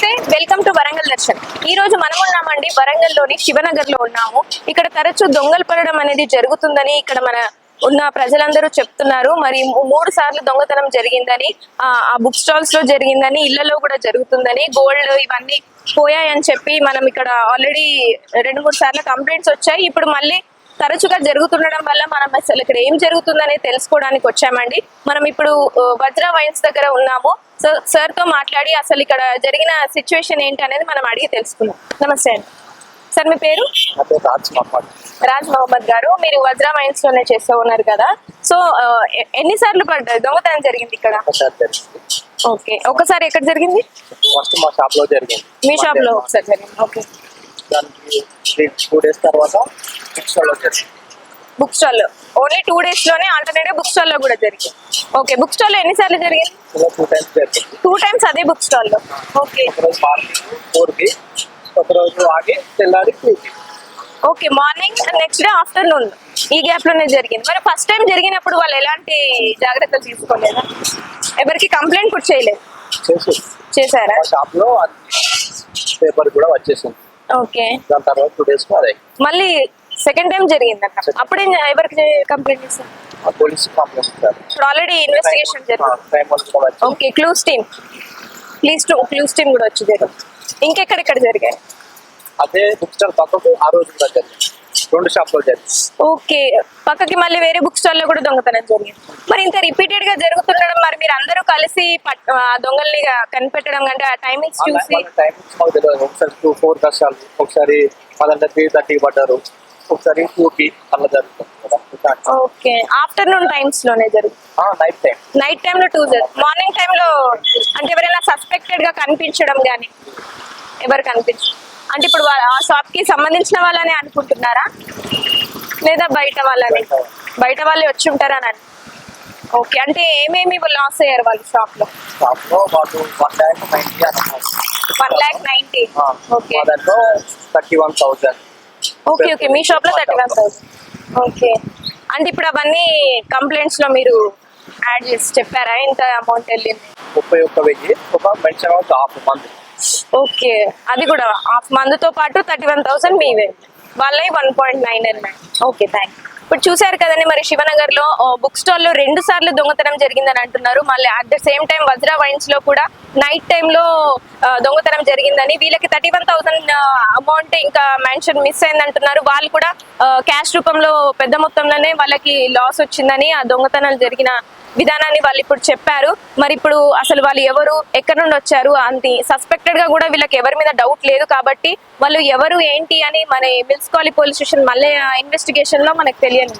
Welcome to Warangal దర్శనం. ఈ రోజు మనం ఉన్నామండి వరంగల్లోని శివనగర్లో ఉన్నాము. ఇక్కడ తరచూ దొంగలు పడడం అనేది జరుగుతుందని ఇక్కడ మన ఉన్న ప్రజలందరూ చెప్తున్నారు. మరి మూడు సార్లు దొంగతనం జరిగిందని ఆ ఆ బుక్ స్టాల్స్లో జరిగిందని ఇళ్ళలో కూడా జరుగుతుందని గోల్డ్ ఇవన్నీ పోయాయని చెప్పి మనం ఇక్కడ ఆల్రెడీ రెండు మూడు సార్లు కంప్లైంట్స్ వచ్చాయి. ఇప్పుడు మళ్ళీ తరచుగా జరుగుతుండడం వల్ల మనం అసలు ఇక్కడ ఏం జరుగుతుందనే తెలుసుకోవడానికి వచ్చామండి. మనం ఇప్పుడు వజ్ర వైన్స్ దగ్గర ఉన్నాము. సో సార్తో మాట్లాడి అసలు ఇక్కడ జరిగిన సిచ్యువేషన్ ఏంటి అనేది మనం అడిగి తెలుసుకుందాం. నమస్తే అండి. సార్ మీ పేరు? రాజ్ మహమ్మద్. గారు. మీరు వజ్ర మైన్స్లోనే చేస్తూ ఉన్నారు కదా. సో ఎన్నిసార్లు పడ్డాయి? దొంగతనం జరిగింది ఇక్కడ? ఓకే. ఒకసారి ఎక్కడ జరిగింది? ఫస్ట్ మా షాప్లో జరిగింది. మీ షాప్లో ఒకసారి జరిగింది. ఓకే. దానికి త్రీ టూ డేస్ తర్వాత book stall book stall only two డేస్లోనే ఆల్టర్నేటివ్ బుక్ స్టాల్లో కూడా జరిగింది. ఓకే బుక్ స్టాల్లో ఎన్నిసార్లు జరిగింది? టూ టైమ్స్ జరిగింది. టూ టైమ్స్ అదే బుక్ స్టాల్లో ఓకే ఒకరోజు మార్నింగ్ ఫోర్కి ఒకరోజు ఆగి తెల్లారి టూ కి. Okay morning next day afternoon ఈ గ్యాప్లోనే జరిగింది. మరి ఫస్ట్ టైం జరిగినప్పుడు వాళ్ళు ఎలాంటి జాగ్రత్తలు తీసుకోలేదా? ఎవరికి కంప్లైంట్ కూడా చేయలేదు. చేశారా? షాప్లో పేపర్ కూడా వచ్చేసింది. ఓకే. దాని తర్వాత టూ డేస్లో అదే. మళ్ళీ సెకండ్ టైం జరిగింది అన్న అప్పుడే ఎవరికి కంప్లైంట్ చేశారు? పోలీస్ కంప్లైంట్ ఇచ్చారు ఇప్పుడు ఆల్రెడీ ఇన్వెస్టిగేషన్ జరిగింది. Okay clues team please to clues team కూడా వచ్చి జరిగింది. ఇంకెక్కడెక్కడ జరిగాయి? అదే బుక్ స్టాల్ పక్కకు ఆ రోజు కూడా జరిగింది. రెండు షాప్లో జరిగింది ఓకే. పక్కకి మళ్ళీ వేరే బుక్ స్టాల్లో కూడా దొంగతనం జరిగింది. మరి ఇంత రిపీటెడ్గా జరుగుతుండడం మరి మీరు అందరూ కలిసి దొంగల్ని కనిపెట్టడం కంటే ఆ టైమింగ్స్ చూసి టైం మాకు తెలియదు. ఒకసారి టూ ఫోర్ కష్టాలు ఒకసారి పదంతా త్రీ థర్టీ పడ్డారు. ఒకసారి టూ కి అలా జరుగుతుంది. ఓకే. ఆఫ్టర్నూన్ టైమ్స్లోనే జరుగుతుంది నైట్ టైం నైట్ టైంలో టూ మార్నింగ్ టైంలో అంటే ఎవరైనా సస్పెక్టెడ్గా కనిపించడం కానీ ఎవరు కనిపించ అంటే ఇప్పుడు ఆ షాప్కి సంబంధించిన వాళ్ళనే అనుకుంటున్నారా? లేదా బయట వాళ్ళని? బయట వాళ్ళే. వచ్చి ఉంటారని అని ఓకే అంటే ఏమేమి లాస్ అయ్యారు వాళ్ళు షాప్లో? షాప్లో వాళ్ళు వన్ ల్యాక్ నైన్టీ అన్నారు one lakh ninety okay. Thirty one thousand okay okay. మీ షాప్లో థర్టీ వన్ థౌసండ్ ఓకే. అంటే ఇప్పుడు అవన్నీ కంప్లైంట్స్లో మీరు యాడ్ చేసి చెప్పారా? ఇంత అమౌంట్ వెళ్ళింది? ముప్పై ఒక్క వెయ్యి. ఒక మెన్షన్ హాఫ్ మంత్ ఓకే. అది కూడా హాఫ్ మంత్తో పాటు థర్టీ వన్ థౌసండ్ మీవే. వాళ్ళే one point nine nine okay thank ఇప్పుడు చూసారు కదండి మరి శివనగర్లో బుక్ స్టాల్లో రెండు సార్లు దొంగతనం జరిగిందని అంటున్నారు. మళ్ళీ at the same time Vajra వైన్స్లో కూడా నైట్ టైమ్లో దొంగతనం జరిగిందని. వీళ్ళకి థర్టీ వన్ థౌసండ్ అమౌంట్ ఇంకా మెన్షన్ మిస్ అయింది అంటున్నారు. వాళ్ళు కూడా క్యాష్ రూపంలో పెద్ద మొత్తంలోనే వాళ్ళకి లాస్ వచ్చిందని ఆ దొంగతనాలు జరిగిన విధానాన్ని వాళ్ళు ఇప్పుడు చెప్పారు. మరి ఇప్పుడు అసలు వాళ్ళు ఎవరు ఎక్కడి నుండి వచ్చారు అంది. సస్పెక్టెడ్గా కూడా వీళ్ళకి ఎవరి మీద డౌట్ లేదు కాబట్టి వాళ్ళు ఎవరు ఏంటి అని మన మిల్స్కాలి పోలీస్ స్టేషన్ మళ్ళీ ఇన్వెస్టిగేషన్లో మనకు తెలియను